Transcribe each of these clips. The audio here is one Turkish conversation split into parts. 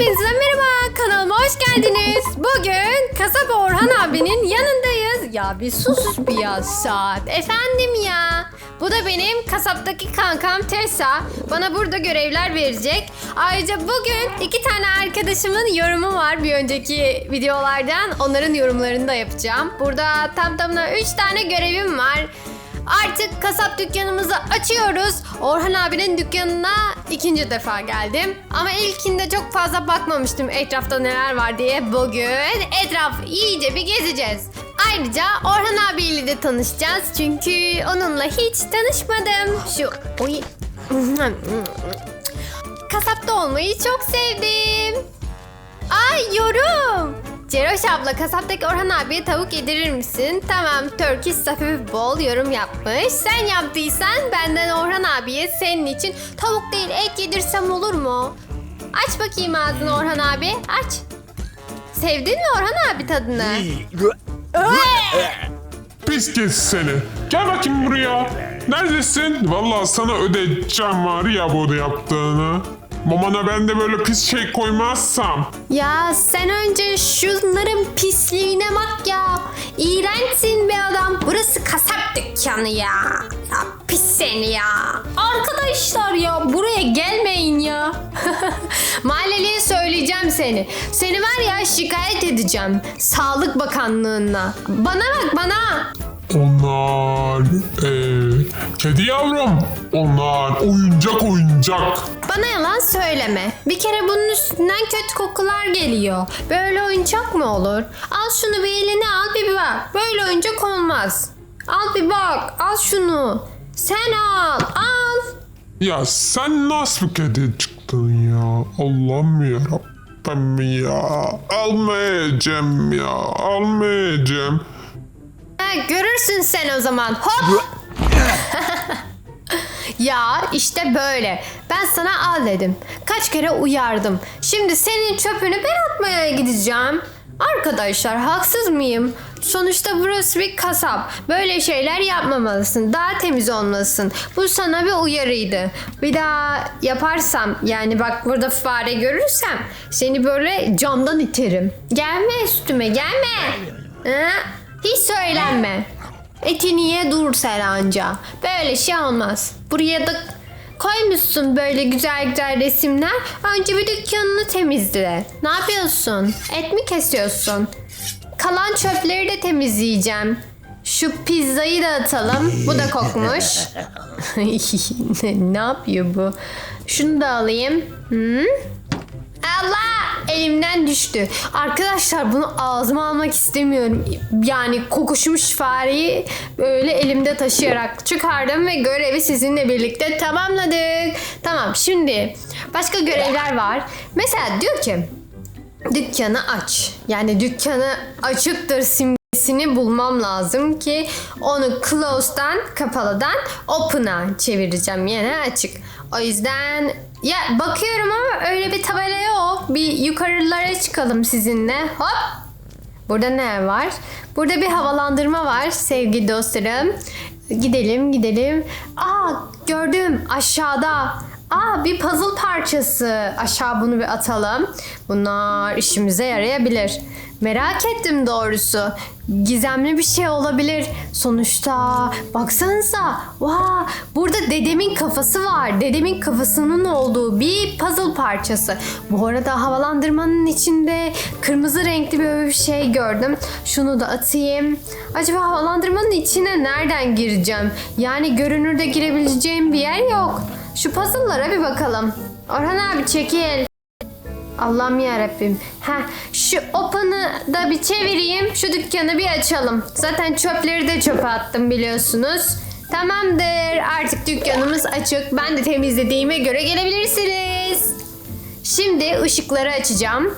Hepinize merhaba kanalıma hoş geldiniz. Bugün kasap Orhan abinin yanındayız. Ya bir sus bir ya saat. Efendim ya. Bu da benim kasaptaki kankam Tessa. Bana burada görevler verecek. Ayrıca bugün iki tane arkadaşımın yorumu var bir önceki videolardan. Onların yorumlarını da yapacağım. Burada tam tamına üç tane görevim var. Artık kasap dükkanımızı açıyoruz. Orhan abinin dükkanına ikinci defa geldim. Ama ilkinde çok fazla bakmamıştım etrafta neler var diye. Bugün etraf iyice bir gezeceğiz. Ayrıca Orhan abiyle de tanışacağız. Çünkü onunla hiç tanışmadım. Şu... Oy. Kasapta olmayı çok sevdim. Ay yorum. Ceroş abla kasaptaki Orhan abiye tavuk yedirir misin? Tamam Turkish Safi bol yorum yapmış. Sen yaptıysan benden Orhan abiye senin için tavuk değil et yedirsem olur mu? Aç bakayım ağzını Orhan abi aç. Sevdin mi Orhan abi tadını? Pis kes seni. Gel bakayım buraya. Neredesin? Vallahi sana ödeyeceğim var ya bu yaptığını. Mamana ben de böyle pis şey koymazsam. Ya sen önce şunların pisliğine bak ya. İğrençsin bir adam. Burası kasap dükkanı ya. Ya pis seni ya. Arkadaşlar ya buraya gelmeyin ya. Mahalleliye söyleyeceğim seni. Seni var ya şikayet edeceğim. Sağlık Bakanlığı'na. Bana bak bana. Onlar eee kedi yavrum. Onlar oyuncak oyuncak. Bana yalan söyleme. Bir kere bunun üstünden kötü kokular geliyor. Böyle oyuncak mı olur? Al şunu bir eline al bir bak. Böyle oyuncak olmaz. Al bir bak. Al şunu. Sen al. Al. Ya sen nasıl bir kedi çıktın ya? Allah'ım yarabbim ya. Almayacağım ya. Almayacağım. Ha, görürsün sen o zaman. Hop. ya işte böyle. Ben sana al dedim. Kaç kere uyardım. Şimdi senin çöpünü ben atmaya gideceğim. Arkadaşlar haksız mıyım? Sonuçta burası bir kasap. Böyle şeyler yapmamalısın. Daha temiz olmalısın. Bu sana bir uyarıydı. Bir daha yaparsam yani bak burada fare görürsem seni böyle camdan iterim. Gelme üstüme gelme. Ha? Hiç söylenme. Etini ye dur sen anca. Böyle şey olmaz. Buraya da koymuşsun böyle güzel güzel resimler. Önce bir dükkanını temizle. Ne yapıyorsun? Et mi kesiyorsun? Kalan çöpleri de temizleyeceğim. Şu pizzayı da atalım. Bu da kokmuş. ne, ne yapıyor bu? Şunu da alayım. Hı? Allah elimden düştü. Arkadaşlar bunu ağzıma almak istemiyorum. Yani kokuşmuş fareyi böyle elimde taşıyarak çıkardım ve görevi sizinle birlikte tamamladık. Tamam şimdi başka görevler var. Mesela diyor ki dükkanı aç. Yani dükkanı açıktır simgesini bulmam lazım ki onu close'dan kapalıdan open'a çevireceğim. Yani açık. O yüzden ya bakıyorum ama öyle bir tabela yok. Bir yukarılara çıkalım sizinle. Hop. Burada ne var? Burada bir havalandırma var sevgili dostlarım. Gidelim gidelim. Aa gördüm aşağıda. Aa bir puzzle parçası. Aşağı bunu bir atalım. Bunlar işimize yarayabilir. Merak ettim doğrusu. Gizemli bir şey olabilir. Sonuçta baksanıza. Vaa, burada dedemin kafası var. Dedemin kafasının olduğu bir puzzle parçası. Bu arada havalandırmanın içinde kırmızı renkli böyle bir şey gördüm. Şunu da atayım. Acaba havalandırmanın içine nereden gireceğim? Yani görünürde girebileceğim bir yer yok. Şu puzzle'lara bir bakalım. Orhan abi çekil. Allah'ım yarabbim. Ha, şu open'ı da bir çevireyim. Şu dükkanı bir açalım. Zaten çöpleri de çöpe attım biliyorsunuz. Tamamdır. Artık dükkanımız açık. Ben de temizlediğime göre gelebilirsiniz. Şimdi ışıkları açacağım.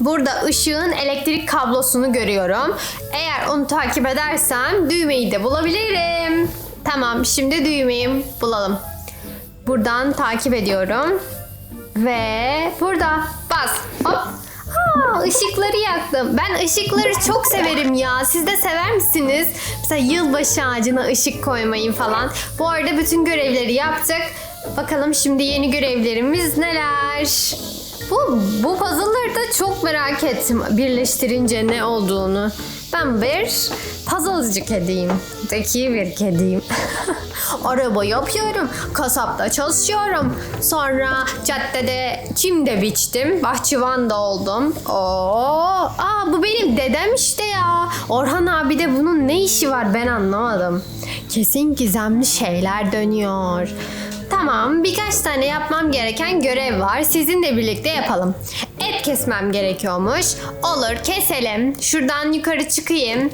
Burada ışığın elektrik kablosunu görüyorum. Eğer onu takip edersem düğmeyi de bulabilirim. Tamam, şimdi düğmeyi bulalım. Buradan takip ediyorum. Ve burada bas. Hop. Ha, ışıkları yaktım. Ben ışıkları çok severim ya. Siz de sever misiniz? Mesela yılbaşı ağacına ışık koymayın falan. Bu arada bütün görevleri yaptık. Bakalım şimdi yeni görevlerimiz neler? Bu, bu puzzle'ları da çok merak ettim birleştirince ne olduğunu. Ben bir puzzlecı kediyim. Zeki bir kediyim. Araba yapıyorum. Kasapta çalışıyorum. Sonra caddede çim de biçtim. Bahçıvan da oldum. Oo, aa bu benim dedem işte ya. Orhan abi de bunun ne işi var ben anlamadım. Kesin gizemli şeyler dönüyor. Tamam, birkaç tane yapmam gereken görev var. Sizinle birlikte yapalım. Et kesmem gerekiyormuş. Olur, keselim. Şuradan yukarı çıkayım.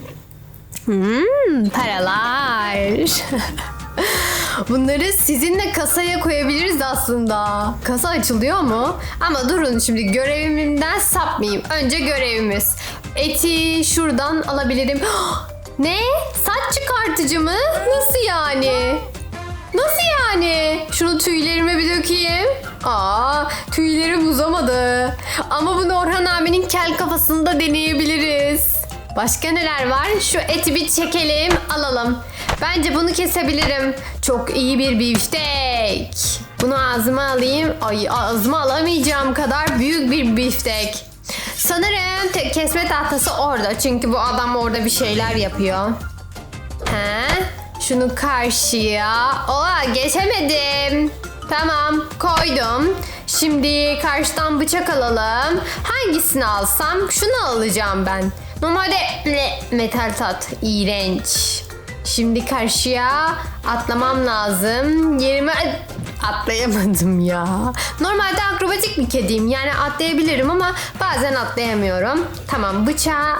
Hmm, paralar. Bunları sizinle kasaya koyabiliriz aslında. Kasa açılıyor mu? Ama durun şimdi görevimden sapmayayım. Önce görevimiz. Eti şuradan alabilirim. ne? Saç çıkartıcı mı? Nasıl yani? Yani? Şunu tüylerime bir dökeyim. Aa, tüylerim uzamadı. Ama bunu Orhan abinin kel kafasında deneyebiliriz. Başka neler var? Şu eti bir çekelim, alalım. Bence bunu kesebilirim. Çok iyi bir biftek. Bunu ağzıma alayım. Ay ağzıma alamayacağım kadar büyük bir biftek. Sanırım te- kesme tahtası orada. Çünkü bu adam orada bir şeyler yapıyor. He? Şunu karşıya. Oha geçemedim. Tamam koydum. Şimdi karşıdan bıçak alalım. Hangisini alsam? Şunu alacağım ben. Normalde metal tat. iğrenç. Şimdi karşıya atlamam lazım. Yerime atlayamadım ya. Normalde akrobatik bir kediyim. Yani atlayabilirim ama bazen atlayamıyorum. Tamam bıçağı...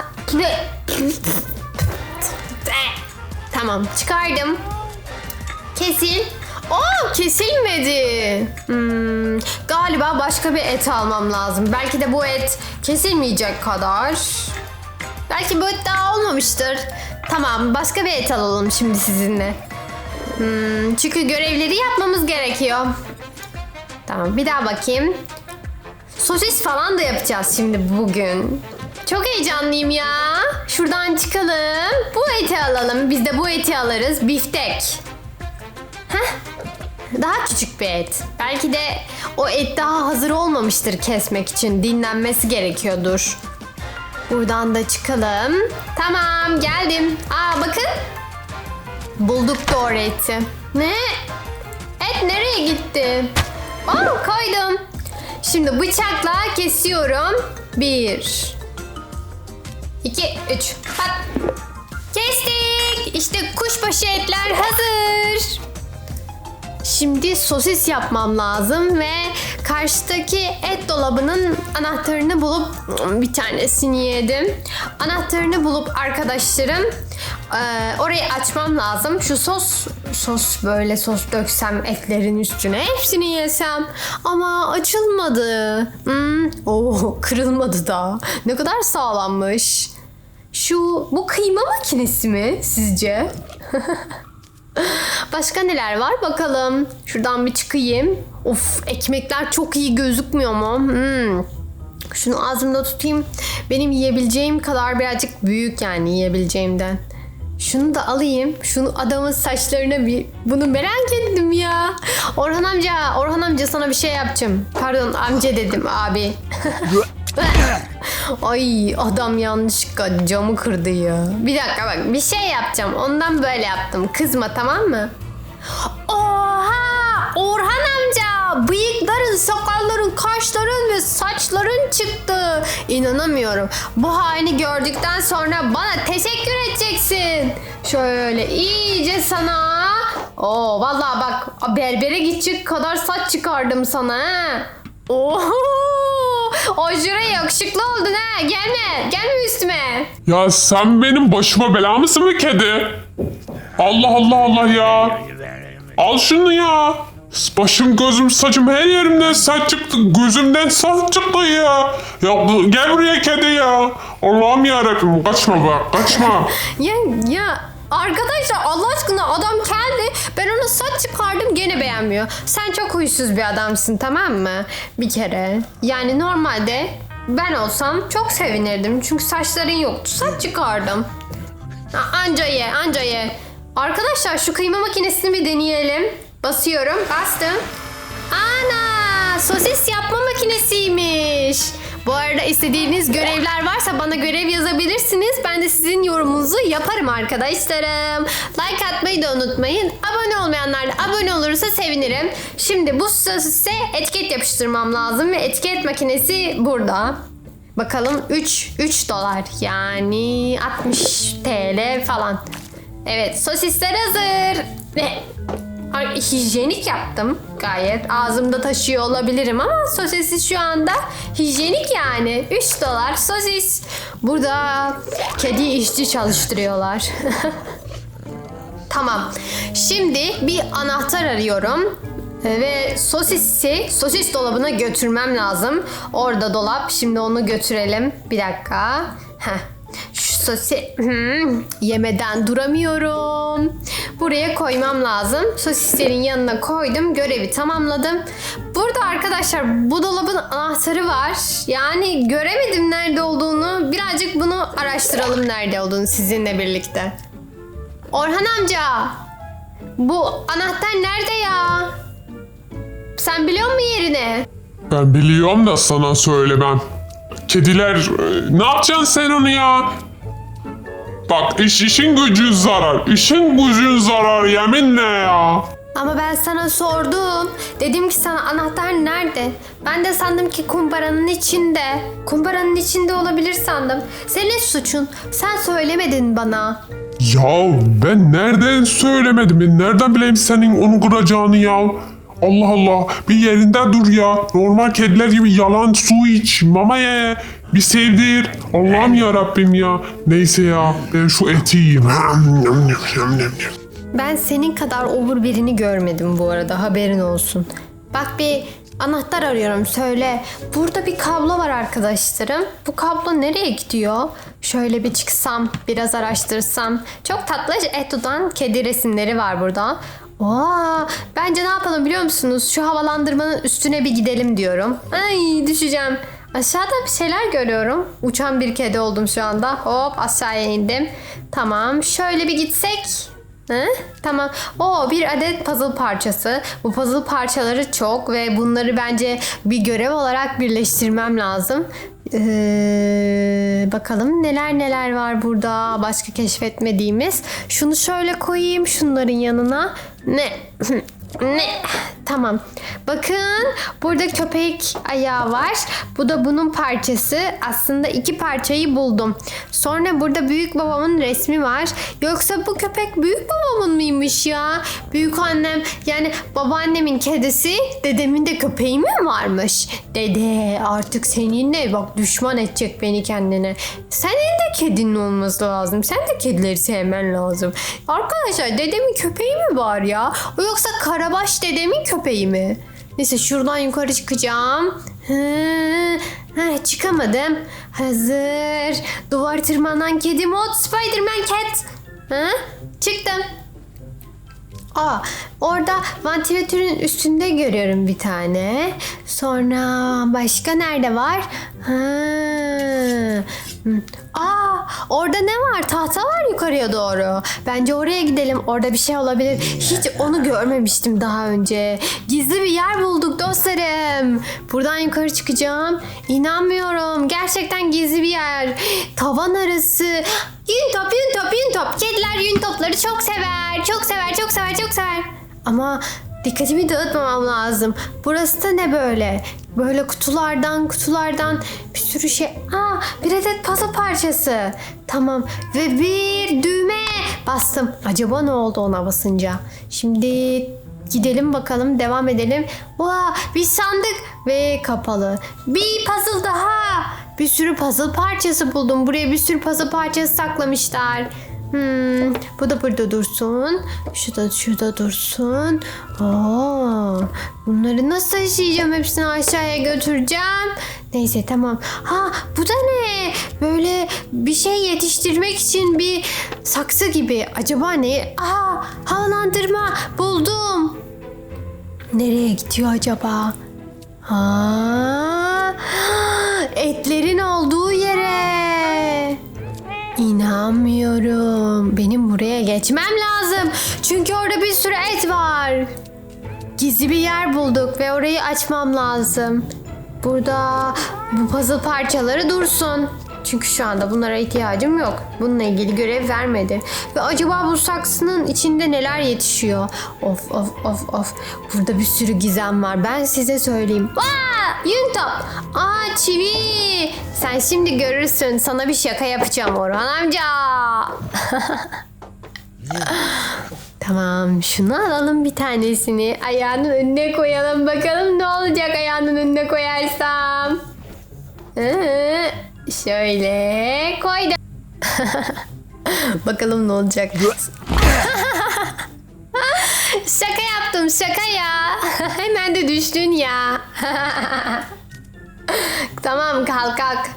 Tamam çıkardım. Kesil. Oo kesilmedi. Hmm, galiba başka bir et almam lazım. Belki de bu et kesilmeyecek kadar. Belki bu et daha olmamıştır. Tamam başka bir et alalım şimdi sizinle. Hmm, çünkü görevleri yapmamız gerekiyor. Tamam bir daha bakayım. Sosis falan da yapacağız şimdi bugün. Çok heyecanlıyım ya. Şuradan çıkalım. Eti alalım. Biz de bu eti alırız. Biftek. Heh. Daha küçük bir et. Belki de o et daha hazır olmamıştır kesmek için. Dinlenmesi gerekiyordur. Buradan da çıkalım. Tamam geldim. Aa bakın. Bulduk doğru eti. Ne? Et nereye gitti? Aa koydum. Şimdi bıçakla kesiyorum. Bir. iki, üç. Pat. Kestik. İşte kuşbaşı etler hazır. Şimdi sosis yapmam lazım ve karşıdaki et dolabının anahtarını bulup bir tanesini yedim. Anahtarını bulup arkadaşlarım eee, orayı açmam lazım. Şu sos sos böyle sos döksem etlerin üstüne hepsini yesem ama açılmadı. Hmm, oo, kırılmadı da. Ne kadar sağlammış. Şu bu kıyma makinesi mi sizce? Başka neler var bakalım. Şuradan bir çıkayım. Of ekmekler çok iyi gözükmüyor mu? Hmm. Şunu ağzımda tutayım. Benim yiyebileceğim kadar birazcık büyük yani yiyebileceğimden. Şunu da alayım. Şunu adamın saçlarına bir... Bunu merak ettim ya. Orhan amca, Orhan amca sana bir şey yapacağım. Pardon amca dedim abi. Ay adam yanlışlıkla camı kırdı ya. Bir dakika bak bir şey yapacağım. Ondan böyle yaptım. Kızma tamam mı? Oha! Orhan amca! Bıyıkların, sakalların, kaşların ve saçların çıktı. İnanamıyorum. Bu halini gördükten sonra bana teşekkür edeceksin. Şöyle iyice sana. Oo vallahi bak berbere gidecek kadar saç çıkardım sana ha. Oho! Aşure yakışıklı oldun ha. Gelme. Gelme üstüme. Ya sen benim başıma bela mısın be kedi? Allah Allah Allah ya. Al şunu ya. Başım gözüm saçım her yerimden saç çıktı. Gözümden saç çıktı ya. Ya bu- gel buraya kedi ya. Allah'ım yarabbim kaçma bak kaçma. Ya ya arkadaşlar Allah aşkına adam geldi. Ben ona saç çıkardım gene beğenmiyor. Sen çok huysuz bir adamsın tamam mı? Bir kere. Yani normalde ben olsam çok sevinirdim. Çünkü saçların yoktu. Saç çıkardım. Anca ye, anca ye. Arkadaşlar şu kıyma makinesini bir deneyelim. Basıyorum, bastım. Ana! Sosis yapma makinesiymiş. Bu arada istediğiniz görevler varsa bana görev yazabilirsiniz. Ben de sizin yorumunuzu yaparım arkadaşlarım. Like atmayı da unutmayın. Abone olmayanlar da abone olursa sevinirim. Şimdi bu sosise etiket yapıştırmam lazım ve etiket makinesi burada. Bakalım 3 3 dolar yani 60 TL falan. Evet sosisler hazır. Ve Hijyenik yaptım gayet. Ağzımda taşıyor olabilirim ama sosisi şu anda hijyenik yani. 3 dolar sosis. Burada kedi işçi çalıştırıyorlar. tamam. Şimdi bir anahtar arıyorum. Ve sosisi sosis dolabına götürmem lazım. Orada dolap. Şimdi onu götürelim. Bir dakika. Heh. Şu sosi Hmm, yemeden duramıyorum. Buraya koymam lazım. Sosislerin yanına koydum. Görevi tamamladım. Burada arkadaşlar bu dolabın anahtarı var. Yani göremedim nerede olduğunu. Birazcık bunu araştıralım nerede olduğunu sizinle birlikte. Orhan amca. Bu anahtar nerede ya? Sen biliyor musun yerini? Ben biliyorum da sana söylemem. Kediler e, ne yapacaksın sen onu ya? Bak iş işin gücün zarar. İşin gücün zarar yeminle ya. Ama ben sana sordum. Dedim ki sana anahtar nerede? Ben de sandım ki kumbaranın içinde. Kumbaranın içinde olabilir sandım. Senin suçun. Sen söylemedin bana. Ya ben nereden söylemedim? Ben nereden bileyim senin onu kuracağını ya? Allah Allah bir yerinde dur ya. Normal kediler gibi yalan su iç, mama ye. Bir sevdir. Allah'ım ya Rabbim ya. Neyse ya ben şu eti yiyeyim. Ben senin kadar obur birini görmedim bu arada haberin olsun. Bak bir anahtar arıyorum söyle. Burada bir kablo var arkadaşlarım. Bu kablo nereye gidiyor? Şöyle bir çıksam biraz araştırsam. Çok tatlı et tutan kedi resimleri var burada. Aa, bence ne yapalım biliyor musunuz? Şu havalandırmanın üstüne bir gidelim diyorum. Ay düşeceğim. Aşağıda bir şeyler görüyorum. Uçan bir kedi oldum şu anda. Hop aşağıya indim. Tamam şöyle bir gitsek. Hı? Tamam. O bir adet puzzle parçası. Bu puzzle parçaları çok ve bunları bence bir görev olarak birleştirmem lazım. Ee, bakalım neler neler var burada başka keşfetmediğimiz. Şunu şöyle koyayım şunların yanına. Ne? Ne? Tamam. Bakın burada köpek ayağı var. Bu da bunun parçası. Aslında iki parçayı buldum. Sonra burada büyük babamın resmi var. Yoksa bu köpek büyük babamın mıymış ya? Büyük annem yani babaannemin kedisi, dedemin de köpeği mi varmış? Dede artık seninle bak düşman edecek beni kendine. Senin de kedinin olması lazım. Sen de kedileri sevmen lazım. Arkadaşlar dedemin köpeği mi var ya? O yoksa Karabaş dedemin köpeği mi? Neyse şuradan yukarı çıkacağım. Hı, ha, çıkamadım. Hazır. Duvar tırmanan kedi mod Spiderman cat. Ha, çıktım. Aa, orada vantilatörün üstünde görüyorum bir tane. Sonra başka nerede var? Ha. Aa, orada ne yukarıya doğru. Bence oraya gidelim. Orada bir şey olabilir. Hiç onu görmemiştim daha önce. Gizli bir yer bulduk dostlarım. Buradan yukarı çıkacağım. İnanmıyorum. Gerçekten gizli bir yer. Tavan arası. Yün top, yün top, yün top. Kediler yün topları çok sever. Çok sever, çok sever, çok sever. Ama dikkatimi dağıtmamam lazım. Burası da ne böyle? Böyle kutulardan kutulardan bir sürü şey. Aa bir adet puzzle parçası. Tamam ve bir düğme bastım. Acaba ne oldu ona basınca? Şimdi gidelim bakalım devam edelim. Vaa bir sandık ve kapalı. Bir puzzle daha. Bir sürü puzzle parçası buldum. Buraya bir sürü puzzle parçası saklamışlar. Hmm, bu da burada dursun. Şu da şurada dursun. Oo, bunları nasıl taşıyacağım? Hepsini aşağıya götüreceğim. Neyse tamam. Ha bu da ne? Böyle bir şey yetiştirmek için bir saksı gibi. Acaba ne? Aa havalandırma buldum. Nereye gidiyor acaba? Ha, etlerin olduğu. İnanmıyorum. Benim buraya geçmem lazım. Çünkü orada bir sürü et var. Gizli bir yer bulduk ve orayı açmam lazım. burada bu puzzle parçaları dursun. Çünkü şu anda bunlara ihtiyacım yok. Bununla ilgili görev vermedi. Ve acaba bu saksının içinde neler yetişiyor? Of of of of. Burada bir sürü gizem var. Ben size söyleyeyim. Aa, yün top. Aa çivi. Sen şimdi görürsün. Sana bir şaka yapacağım Orhan amca. Tamam şunu alalım bir tanesini. Ayağının önüne koyalım. Bakalım ne olacak ayağının önüne koyarsam. Ee, şöyle koydum. Bakalım ne olacak. şaka yaptım şaka ya. Hemen de düştün ya. tamam kalk kalk.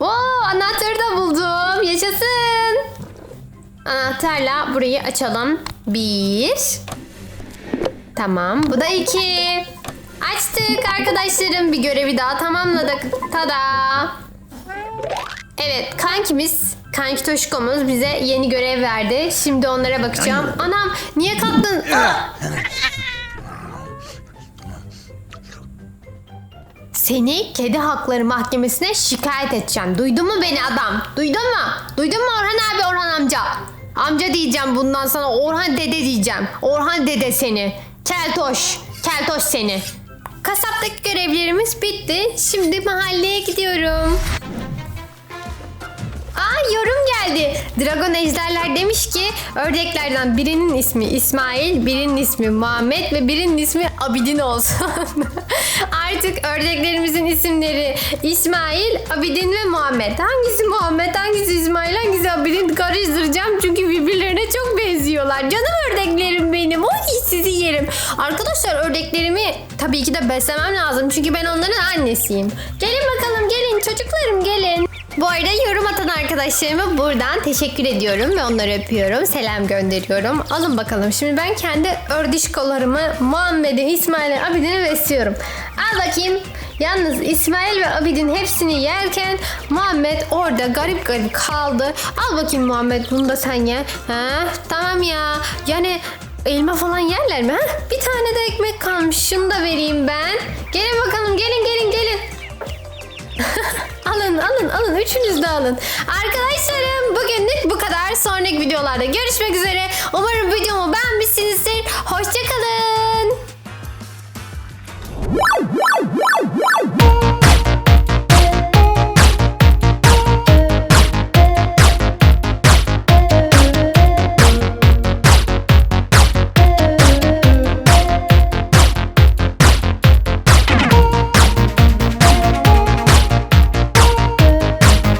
Oo, anahtarı da buldum. Yaşasın. Anahtarla burayı açalım. Bir. Tamam. Bu da iki. Açtık arkadaşlarım. Bir görevi daha tamamladık. Tada. Evet kankimiz, kanki Toşkomuz bize yeni görev verdi. Şimdi onlara bakacağım. Anam niye kalktın? Ah! Seni kedi hakları mahkemesine şikayet edeceğim. Duydun mu beni adam? Duydun mu? Duydun mu Orhan abi Orhan amca? Amca diyeceğim bundan sana Orhan dede diyeceğim. Orhan dede seni. Keltoş. Keltoş seni. Kasaptaki görevlerimiz bitti. Şimdi mahalleye gidiyorum. Aa yorum geldi. Dragon Ejderler demiş ki ördeklerden birinin ismi İsmail, birinin ismi Muhammed ve birinin ismi Abidin olsun. Artık ördeklerimizin isimleri İsmail, Abidin ve Muhammed. Hangisi Muhammed, hangisi İsmail, hangisi Abidin karıştıracağım çünkü birbirlerine çok benziyorlar. Canım ördeklerim benim. Oy sizi yerim. Arkadaşlar ördeklerimi tabii ki de beslemem lazım çünkü ben onların annesiyim. Gelin bakalım gelin çocuklarım gelin. Bu arada yorum atan arkadaşlarıma buradan teşekkür ediyorum ve onları öpüyorum. Selam gönderiyorum. Alın bakalım. Şimdi ben kendi ördişkolarımı Muhammed'i, İsmail'i, Abidin'i besliyorum. Al bakayım. Yalnız İsmail ve Abidin hepsini yerken Muhammed orada garip garip kaldı. Al bakayım Muhammed bunu da sen ye. Ha, tamam ya. Yani elma falan yerler mi? Ha? Bir tane de ekmek kalmış. Şunu da vereyim ben. Gelin bakalım gelin gelin üçünüz de alın. Arkadaşlarım bugünlük bu kadar. Sonraki videolarda görüşmek üzere. Umarım videomu beğenmişsinizdir. Hoşçakalın.